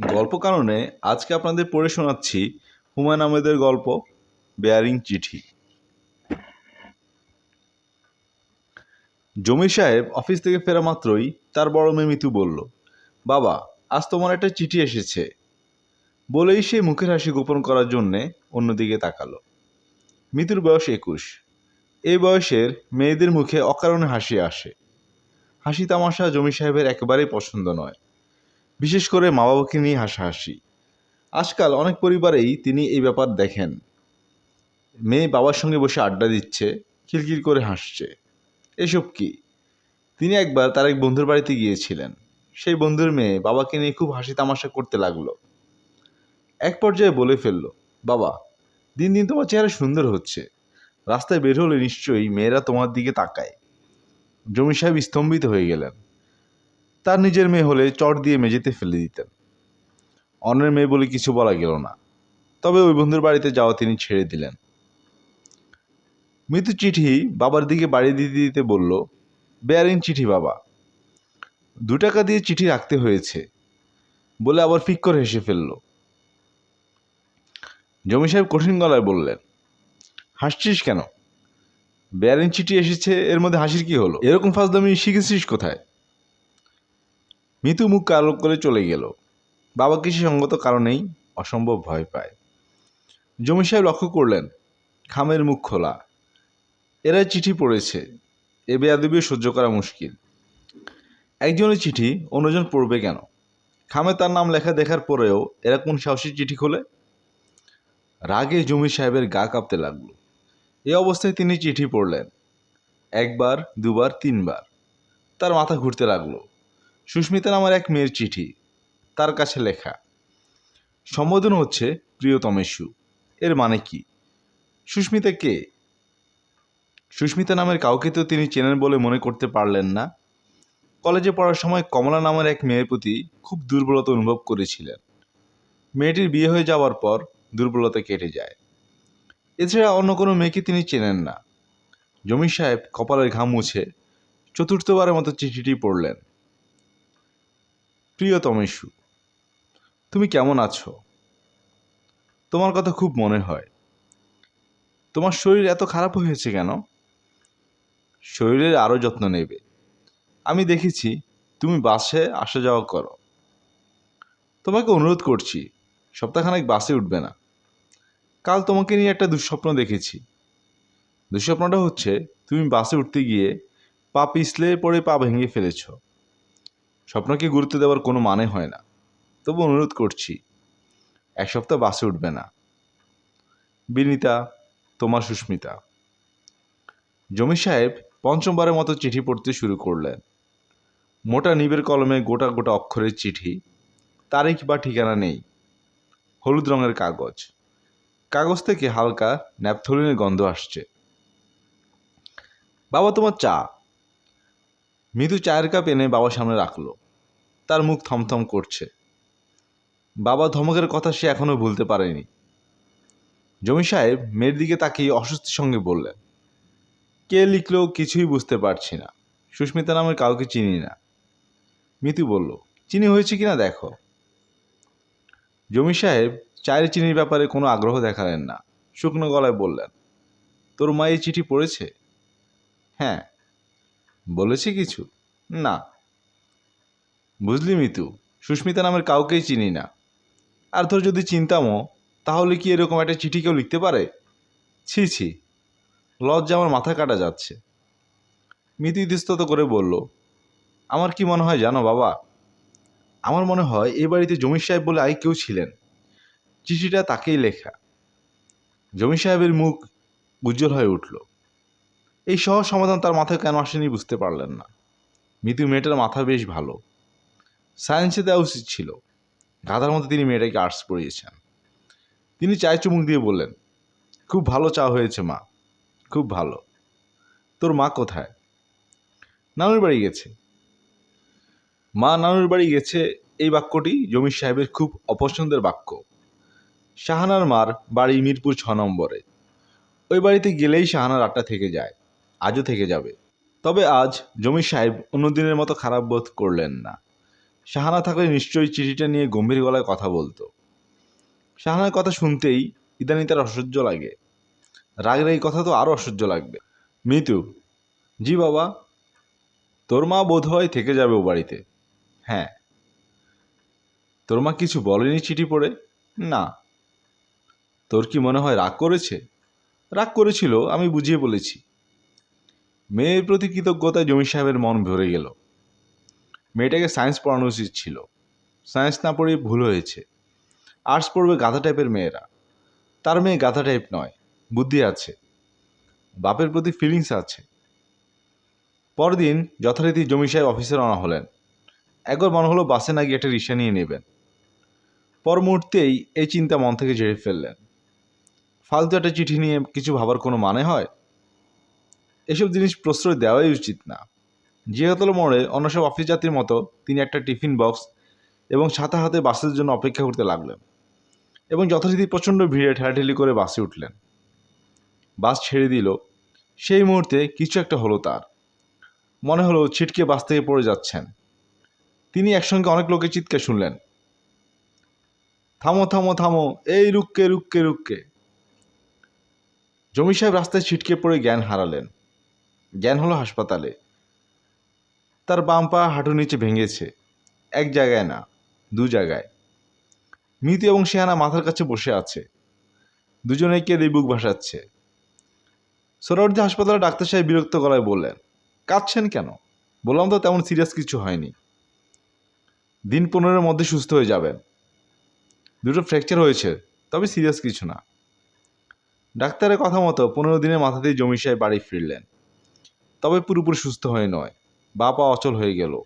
গল্প কারণে আজকে আপনাদের পড়ে শোনাচ্ছি হুমায়ুন আহমেদের গল্প, বেয়ারিং চিঠি। জমির সাহেব অফিস থেকে ফেরা মাত্রই তার বড় মেয়ে মিতু বলল, বাবা, আজ তোমার একটা চিঠি এসেছে। বলেই সে মুখের হাসি গোপন করার জন্যে অন্যদিকে তাকালো। মিতুর বয়স একুশ। এই বয়সের মেয়েদের মুখে অকারণে হাসি আসে। হাসি তামাশা জমি সাহেবের একেবারেই পছন্দ নয়। বিশেষ করে মা বাবাকে নিয়ে হাসাহাসি। আজকাল অনেক পরিবারেই তিনি এই ব্যাপার দেখেন। মেয়ে বাবার সঙ্গে বসে আড্ডা দিচ্ছে, খিলখিল করে হাসছে। এসব কি? তিনি একবার তার এক বন্ধুর বাড়িতে গিয়েছিলেন। সেই বন্ধুর মেয়ে বাবাকে নিয়ে খুব হাসি তামাশা করতে লাগল। এক পর্যায়ে বলে ফেলল, বাবা, দিন দিন তোমার চেহারা সুন্দর হচ্ছে। রাস্তায় বের হলে নিশ্চয়ই মেয়েরা তোমার দিকে তাকায়। জমি সাহেব স্তম্ভিত হয়ে গেলেন। তার নিজের মেয়ে হলে চট দিয়ে মেঝেতে ফেলে দিতেন। অন্যের মেয়ে বলে কিছু বলা গেল না। তবে ওই বন্ধুর বাড়িতে যাওয়া তিনি ছেড়ে দিলেন। মৃত্যু চিঠি বাবার দিকে বাড়ি দিতে দিতে বলল বেয়ারিং চিঠি বাবা। দু টাকা দিয়ে চিঠি রাখতে হয়েছে। বলে আবার ফিক করে হেসে ফেলল। জমি সাহেব কঠিন গলায় বললেন, হাসছিস কেন? বেয়ারিং চিঠি এসেছে, এর মধ্যে হাসির কি হলো? এরকম ফাজলামি শিখেছিস কোথায়? মিতু মুখ কালো করে চলে গেল। বাবা কিছু সঙ্গত কারণেই অসম্ভব ভয় পায়। জমি সাহেব লক্ষ্য করলেন, খামের মুখ খোলা। এরা চিঠি পড়েছে। এ বেয়াদবিও সহ্য করা মুশকিল। একজনের চিঠি, অন্যজন পড়বে কেন? খামে তার নাম লেখা দেখার পরেও এরা কোন সাহসী চিঠি খোলে? রাগে জমি সাহেবের গা কাঁপতে লাগল। এই অবস্থায় তিনি চিঠি পড়লেন। একবার, দুবার, তিনবার। তার মাথা ঘুরতে লাগল। সুস্মিতা নামের এক মেয়ের চিঠি, তার কাছে লেখা। সম্বোধন হচ্ছে, প্রিয়তমেশু, এর মানে কি? সুস্মিতা কে? সুস্মিতা নামের কাউকে তো তিনি চেনেন বলে মনে করতে পারলেন না। কলেজে পড়ার সময় কমলা নামের এক মেয়ের প্রতি খুব দুর্বলতা অনুভব করেছিলেন। মেয়েটির বিয়ে হয়ে যাওয়ার পর দুর্বলতা কেটে যায়। এছাড়া অন্য কোনো মেয়েকে তিনি চেনেন না। জমির সাহেব কপালের ঘাম মুছে চতুর্থবারের মতো চিঠিটি পড়লেন। প্রিয় তমেশু তুমি কেমন আছো? তোমার কথা খুব মনে হয়। তোমার শরীর এত খারাপ হয়েছে কেন? শরীরের আরও যত্ন নেবে। আমি দেখেছি তুমি বাসে আসা যাওয়া করো। তোমাকে অনুরোধ করছি, সপ্তাহখানেক বাসে উঠবে না। কাল তোমাকে নিয়ে একটা দুঃস্বপ্ন দেখেছি। দুঃস্বপ্নটা হচ্ছে, তুমি বাসে উঠতে গিয়ে পা পিছলে পড়ে পা ভেঙে ফেলেছ। স্বপ্নকে গুরুত্ব দেওয়ার কোনো মানে হয় না। তবু অনুরোধ করছি, এক সপ্তাহ বাসে উঠবে না। বিনীতা, তোমার সুস্মিতা। জমি সাহেব পঞ্চমবারের মতো চিঠি পড়তে শুরু করলেন। মোটা নিবের কলমে গোটা গোটা অক্ষরের চিঠি, তারিখ বা ঠিকানা নেই, হলুদ রঙের কাগজ। কাগজ থেকে হালকা ন্যাপথলিনের গন্ধ আসছে। বাবা, তোমার চা? মৃদু চায়ের কাপ এনে বাবার সামনে রাখল। তার মুখ থমথম করছে। বাবা ধমকের কথা সে এখনও ভুলতে পারেনি। জমি সাহেব মেয়ের দিকে তাকিয়ে অস্বস্তির সঙ্গে বললেন, কে লিখলো কিছুই বুঝতে পারছি না। সুস্মিতা নামের কাউকে চিনি না। মিতু বলল, চিনি হয়েছে কিনা দেখো। জমি সাহেব চায়ের চিনির ব্যাপারে কোনো আগ্রহ দেখালেন না। শুকনো গলায় বললেন, তোর মা এই চিঠি পড়েছে? হ্যাঁ। বলেছে কিছু? না। বুঝলি মিতু, সুস্মিতা নামের কাউকেই চিনি না। আর তোর যদি চিন্তামও তাহলে কি এরকম একটা চিঠি কেউ লিখতে পারে? ছি ছি। লজ্জা আমার মাথা কাটা যাচ্ছে। মিতু ইতস্তত করে বলল, আমার কি মনে হয় জানো বাবা? আমার মনে হয় এ বাড়িতে জমির সাহেব বলে আই কেউ ছিলেন। চিঠিটা তাকেই লেখা। জমি সাহেবের মুখ উজ্জ্বল হয়ে উঠল। এই সহজ সমাধান তার মাথায় কেন আসেনি বুঝতে পারলেন না। মিতু মেয়েটার মাথা বেশ ভালো। সায়েন্সে দেওয়া উচিত ছিল। গাধার মতো তিনি মেয়েটাকে আর্টস পড়িয়েছেন। তিনি চায় চুমুক দিয়ে বললেন, খুব ভালো চা হয়েছে, মা। খুব ভালো। তোর মা কোথায়? নানুর বাড়ি গেছে। মা নানুর বাড়ি গেছে এই বাক্যটি জমির সাহেবের খুব অপছন্দের বাক্য। শাহানার মার বাড়ি মিরপুর ছ নম্বরে। ওই বাড়িতে গেলেই শাহানার আটটা থেকে যায়। আজও থেকে যাবে। তবে আজ জমির সাহেব অন্য দিনের মতো খারাপ বোধ করলেন না। শাহানা থাকলে নিশ্চয়ই চিঠিটা নিয়ে গম্ভীর গলায় কথা বলতো। শাহানার কথা শুনতেই ইদানিং তার অসহ্য লাগে। রাগের এই কথা তো আরও অসহ্য লাগবে। মিতু, জি বাবা, তোর মা বোধ হয় থেকে যাবে ও বাড়িতে। হ্যাঁ। তোর মা কিছু বলেনি চিঠি পড়ে? না। তোর কি মনে হয় রাগ করেছে? রাগ করেছিল, আমি বুঝিয়ে বলেছি। মেয়ের প্রতি কৃতজ্ঞতায় জমি সাহেবের মন ভরে গেল। মেয়েটাকে সায়েন্স পড়ানো উচিত ছিল। সায়েন্স না পড়ে ভুল হয়েছে। আর্টস পড়বে গাধা টাইপের মেয়েরা। তার মেয়ে গাধা টাইপ নয়, বুদ্ধি আছে। বাপের প্রতি ফিলিংস আছে। পরদিন যথারীতি জমি সাহেব অফিসে রওনা হলেন। একবার মনে হলো বাসে না গিয়ে একটা রিক্সা নিয়ে নেবেন। পর মুহূর্তেই এই চিন্তা মন থেকে ঝেড়ে ফেললেন। ফালতু একটা চিঠি নিয়ে কিছু ভাবার কোনো মানে হয়? এসব জিনিস প্রশ্রয় দেওয়াই উচিত না। জিয়াতলা মোড়ে অন্য সব অফিস যাত্রীর মতো তিনি একটা টিফিন বক্স এবং ছাতা হাতে বাসের জন্য অপেক্ষা করতে লাগলেন এবং যথারীতি প্রচণ্ড ভিড়ে ঠেলাঠেলি করে বাসে উঠলেন। বাস ছেড়ে দিল, সেই মুহূর্তে কিছু একটা হলো তার। মনে হলো ছিটকে বাস থেকে পড়ে যাচ্ছেন। তিনি একসঙ্গে অনেক লোকের চিৎকার শুনলেন। থামো থামো থামো, এই রুক্কে রুক্কে রুক্কে জমি সাহেব রাস্তায় ছিটকে পড়ে জ্ঞান হারালেন। জ্ঞান হলো হাসপাতালে। তার বাম পা হাঁটু নিচে ভেঙেছে। এক জায়গায় না, দু জায়গায়। মিতু এবং শেহানা মাথার কাছে বসে আছে। দুজনেই কেঁদে বুক ভাসাচ্ছে। সোরাবর্তী হাসপাতালে ডাক্তার সাহেব বিরক্ত গলায় বললেন, কাঁদছেন কেন? বললাম তো তেমন সিরিয়াস কিছু হয়নি। দিন পনেরোর মধ্যে সুস্থ হয়ে যাবেন। দুটো ফ্র্যাকচার হয়েছে, তবে সিরিয়াস কিছু না। ডাক্তারের কথা মতো পনেরো দিনের মাথাতেই জমি সাহেব বাড়ি ফিরলেন। তবে পুরোপুরি সুস্থ হয়ে নয়। বা পা অচল হয়ে গেল।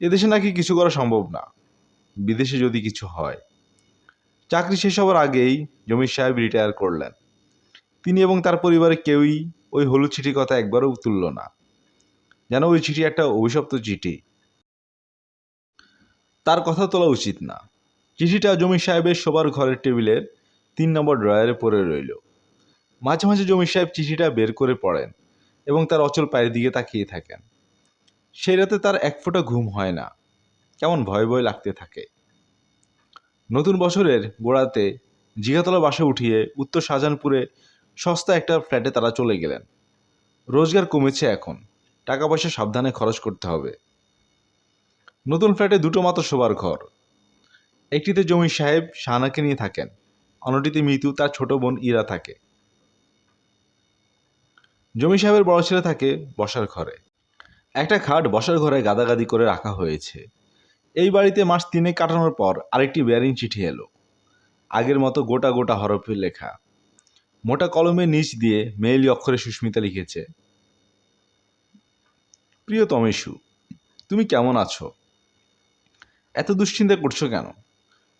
এদেশে নাকি কিছু করা সম্ভব না। বিদেশে যদি কিছু হয়। চাকরি শেষ হওয়ার আগেই জমির সাহেব রিটায়ার করলেন। তিনি এবং তার পরিবারের কেউই ওই হলুদ চিঠির কথা একবারও তুলল না। যেন ওই চিঠি একটা অভিশপ্ত চিঠি। তার কথা তোলা উচিত না। চিঠিটা জমির সাহেবের শোবার ঘরের টেবিলের তিন নম্বর ড্রয়ারে পড়ে রইল। মাঝে মাঝে জমির সাহেব চিঠিটা বের করে পড়েন। এবং তার অচল পায়ের দিকে তাকিয়ে থাকেন। সেই রাতে তার এক ফোঁটা ঘুম হয় না। কেমন ভয় ভয় লাগতে থাকে। নতুন বছরের গোড়াতে জিগাতলা বাসে উঠিয়ে উত্তর শাহজাহানপুরে সস্তা একটা ফ্ল্যাটে তারা চলে গেলেন। রোজগার কমেছে এখন। টাকা পয়সা সাবধানে খরচ করতে হবে। নতুন ফ্ল্যাটে দুটো মাত্র শোবার ঘর। একটিতে জমির সাহেব শাহানাকে নিয়ে থাকেন। অন্যটিতে মিতু তার ছোট বোন ইরা থাকে। জমি সাহেবের বড় ছেলে থাকে বসার ঘরে। একটা খাট বসার ঘরে গাদাগাদি করে রাখা হয়েছে। এই বাড়িতে মাস তিনে কাটানোর পর আরেকটি বেয়ারিং চিঠি এলো। আগের মতো গোটা গোটা হরফে লেখা। মোটা কলমের নিচ দিয়ে মেইলি অক্ষরে সুস্মিতা লিখেছে প্রিয় তমেশু তুমি কেমন আছো? এত দুশ্চিন্তা করছ কেন?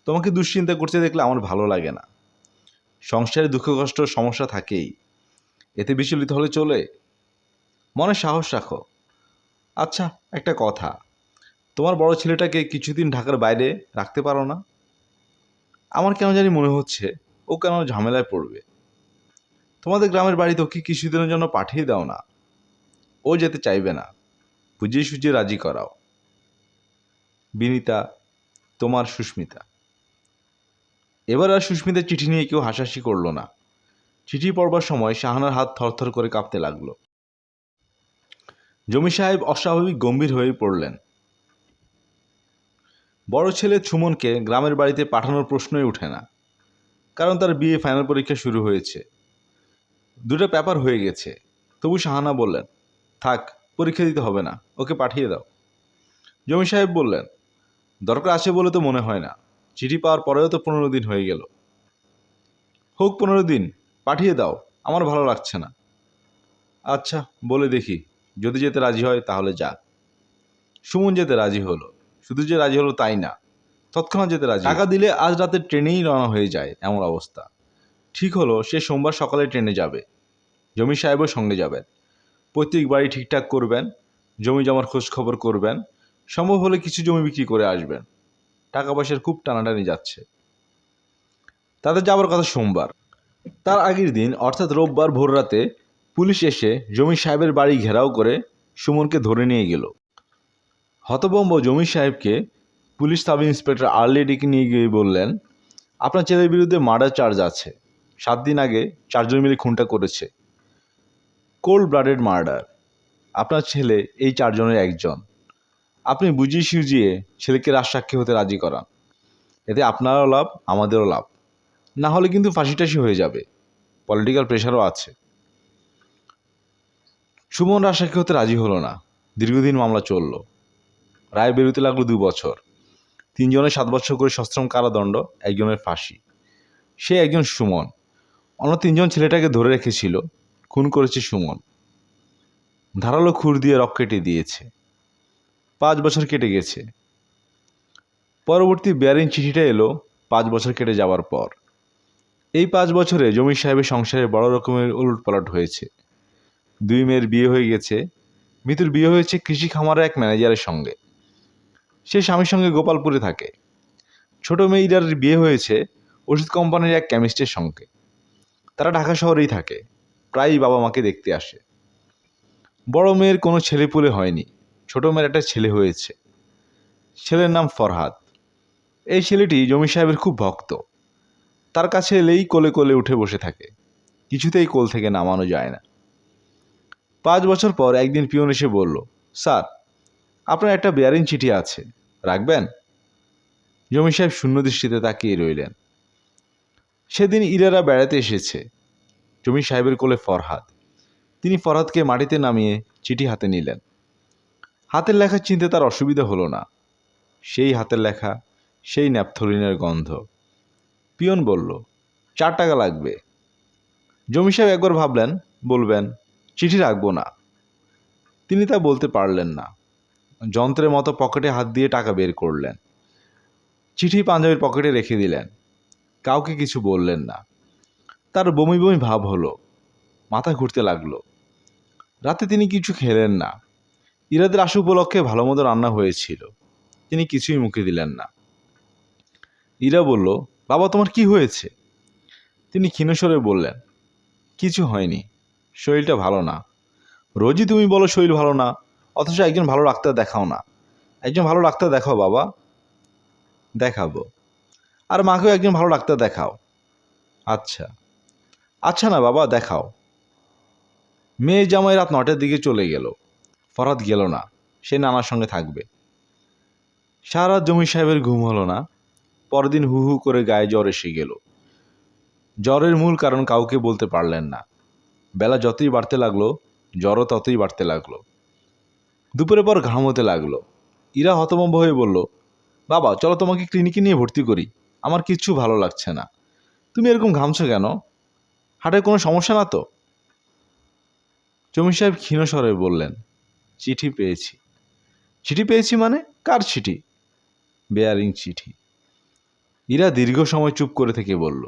তোমাকে দুশ্চিন্তা করতে দেখলে আমার ভালো লাগে না। সংসারে দুঃখ কষ্ট সমস্যা থাকেই। এতে বিচলিত হলে চলে। মনে সাহস রাখো। আচ্ছা একটা কথা। তোমার বড় ছেলেটাকে কিছুদিন ঢাকার বাইরে রাখতে পারো না? আমার কেন জানি মনে হচ্ছে ও কেন ঝামেলায় পড়বে। তোমাদের গ্রামের বাড়িতে ওকে কিছুদিনের জন্য পাঠিয়ে দাও না। ও যেতে চাইবে না। বুঝিয়ে সুঝিয়ে রাজি করাও। বিনিতা, তোমার সুস্মিতা। এবার আর সুস্মিতার চিঠি নিয়ে কেউ হাসাহাসি করল না। চিঠি পড়বার সময় শাহানার হাত থরথর করে কাঁপতে লাগল। জমি সাহেব অস্বাভাবিক গম্ভীর হয়ে পড়লেন। বড় ছেলে সুমনকে গ্রামের বাড়িতে পাঠানোর প্রশ্নই ওঠে না, কারণ তার বিয়ে ফাইনাল পরীক্ষা শুরু হয়েছে। দুটো পেপার হয়ে গেছে। তবু শাহানা বললেন, থাক, পরীক্ষা দিতে হবে না, ওকে পাঠিয়ে দাও। জমি সাহেব বললেন, দরকার আছে বলে তো মনে হয় না। চিঠি পাওয়ার পরেও তো পনেরো দিন হয়ে গেল। হোক পনেরো দিন পাঠিয়ে দাও, আমার ভালো লাগছে না। আচ্ছা বলে দেখি, যদি যেতে রাজি হয় তাহলে যাক সুমন যেতে রাজি হলো, শুধু যে রাজি হলো তাই না। তৎক্ষণাৎ যেতে রাজি। টাকা দিলে আজ রাতে ট্রেনেই রওনা হয়ে যায়, এমন অবস্থা। ঠিক হলো, সে সোমবার সকালে ট্রেনে যাবে। জমি সাহেবও সঙ্গে যাবেন। প্রত্যেক বাড়ি ঠিকঠাক করবেন, জমি জমার খোঁজ খবর করবেন, সম্ভব হলে কিছু জমি বিক্রি করে আসবেন। টাকা পয়সার খুব টানাটানি যাচ্ছে। তাদের যাবার কথা সোমবার। তার আগের দিন, অর্থাৎ রোববার ভোররাতে, পুলিশ এসে জমি সাহেবের বাড়ি ঘেরাও করে সুমনকে ধরে নিয়ে গেল। হতবম্ব জমির সাহেবকে পুলিশ সাব ইন্সপেক্টর আর্লি ডেকে নিয়ে গিয়ে বললেন, আপনার ছেলের বিরুদ্ধে মার্ডার চার্জ আছে। সাত দিন আগে চারজন মিলে খুনটা করেছে। Cold blooded murder. আপনার ছেলে এই চারজনের একজন। আপনি বুঝিয়ে সুজিয়ে ছেলেকে রাজসাক্ষী হতে রাজি করান। এতে আপনারও লাভ, আমাদেরও লাভ। না হলে কিন্তু ফাঁসিটাসি হয়ে যাবে। পলিটিক্যাল প্রেশারও আছে। সুমন রাজসাক্ষী হতে রাজি হলো না। দীর্ঘদিন মামলা চলল। রায় বেরোতে লাগল দু বছর। তিনজনের সাত বছর করে সশ্রম কারাদণ্ড, একজনের ফাঁসি। সে একজন সুমন। অন্য তিনজন ছেলেটাকে ধরে রেখেছিল। খুন করেছে সুমন। ধারালো খুর দিয়ে রক কেটে দিয়েছে। পাঁচ বছর কেটে গেছে। পরবর্তী বেয়ারিং চিঠিটা এলো পাঁচ বছর কেটে যাওয়ার পর। এই পাঁচ বছরে জমির সাহেবের সংসারে বড় রকমের উলটপালট হয়েছে। দুই মেয়ের বিয়ে হয়ে গেছে। মিতুর বিয়ে হয়েছে কৃষি খামারের এক ম্যানেজারের সঙ্গে। সে স্বামীর সঙ্গে গোপালপুরে থাকে। ছোট মেয়ে ইরার বিয়ে হয়েছে ওষুধ কোম্পানির এক কেমিস্টের সঙ্গে। তারা ঢাকা শহরেই থাকে। প্রায়ই বাবা মাকে দেখতে আসে। বড় মেয়ের কোনো ছেলেপুলে হয়নি। ছোট মেয়ের একটা ছেলে হয়েছে। ছেলের নাম ফরহাদ। এই ছেলেটি জমি সাহেবের খুব ভক্ত। তার কাছে এলেই কোলে কোলে উঠে বসে থাকে। কিছুতেই কোল থেকে নামানো যায় না। পাঁচ বছর পর একদিন পিয়ন এসে বলল, স্যার, আপনার একটা বেয়ারিং চিঠি আছে, রাখবেন? জমি সাহেব শূন্য দৃষ্টিতে তাকিয়ে রইলেন। সেদিন ইরারা বেড়াতে এসেছে। জমি সাহেবের কোলে ফরহাদ। তিনি ফরহাদকে মাটিতে নামিয়ে চিঠি হাতে নিলেন। হাতের লেখা চিনতে তার অসুবিধা হলো না। সেই হাতের লেখা, সেই ন্যাপথলিনের গন্ধ। পিয়ন বলল, চার টাকা লাগবে। জমি সাহেব একবার ভাবলেন, বলবেন, চিঠি রাখব না। তিনি তা বলতে পারলেন না। যন্ত্রের মতো পকেটে হাত দিয়ে টাকা বের করলেন। চিঠি পাঞ্জাবির পকেটে রেখে দিলেন। কাউকে কিছু বললেন না। তার বমি বমি ভাব হলো, মাথা ঘুরতে লাগল। রাতে তিনি কিছু খেলেন না। ইরাদের আশু উপলক্ষে ভালো মতো রান্না হয়েছিল। তিনি কিছুই মুখে দিলেন না। ইরা বলল বাবা, তোমার কি হয়েছে? তিনি ক্ষীণস্বরে বললেন, কিছু হয়নি, শরীরটা ভালো না। রোজই তুমি বলো শরীর ভালো না, অথচ একজন ভালো ডাক্তার দেখাও না। একজন ভালো ডাক্তার দেখাও বাবা, দেখাবো। আর মাকেও একজন ভালো ডাক্তার দেখাও। আচ্ছা আচ্ছা না বাবা, দেখাও। মেয়ে জামাই রাত নটার দিকে চলে গেল। ফরাত গেল না, সে নানার সঙ্গে থাকবে। সারা জমি সাহেবের ঘুম হলো না। পরদিন হু হু করে গায়ে জ্বর এসে গেল। জ্বরের মূল কারণ কাউকে বলতে পারলেন না। বেলা যতই বাড়তে লাগল, জ্বরও ততই বাড়তে লাগল। দুপুরের পর ঘাম হতে লাগল। ইরা হতভম্ব হয়ে বলল, বাবা, চলো তোমাকে ক্লিনিকে নিয়ে ভর্তি করি। আমার কিচ্ছু ভালো লাগছে না। তুমি এরকম ঘামছো কেন? হাটের কোনো সমস্যা না তো? জমি সাহেব ক্ষীণস্বরে বললেন, চিঠি পেয়েছি। চিঠি পেয়েছি মানে? কার চিঠি? বেয়ারিং চিঠি। ইরা দীর্ঘ সময় চুপ করে থেকে বলল,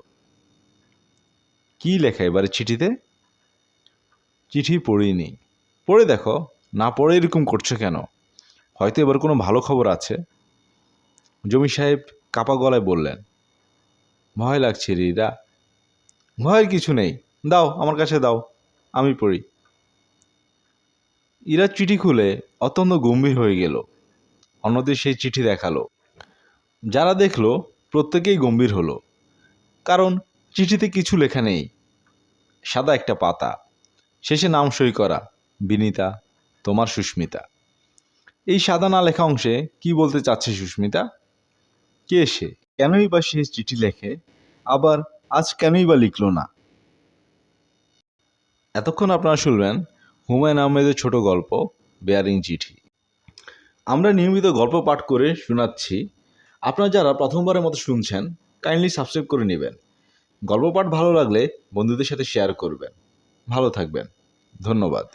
কি লেখা এবারে চিঠিতে? চিঠি পড়িনি। পড়ে দেখো, না পড়ে এরকম করছ কেন? হয়তো এবার কোনো ভালো খবর আছে। জমি সাহেব কাপা গলায় বললেন, ভয় লাগছে রিরা ভয়ের কিছু নেই। দাও, আমার কাছে দাও, আমি পড়ি। ইরা চিঠি খুলে অত্যন্ত গম্ভীর হয়ে গেল। অন্যদের সেই চিঠি দেখাল। যারা দেখল প্রত্যেকেই গম্ভীর হলো, কারণ চিঠিতে কিছু লেখা নেই। সাদা একটা পাতা, শেষে নাম সই করা, বিনিতা, তোমার সুস্মিতা। এই সাদা না লেখা অংশে কি বলতে চাচ্ছে সুস্মিতা? কে সে? কেনই বা সে চিঠি লেখে? আবার আজ কেনই বা লিখলো না? এতক্ষণ আপনারা শুনবেন হুমায়ুন আহমেদের ছোট গল্প, বেয়ারিং চিঠি। আমরা নিয়মিত গল্প পাঠ করে শোনাচ্ছি আপনারা যারা প্রথমবারের মতো শুনছেন কাইন্ডলি সাবস্ক্রাইব করে নেবেন। গল্প পাঠ ভালো লাগলে বন্ধুদের সাথে শেয়ার করবেন। ভালো থাকবেন। ধন্যবাদ।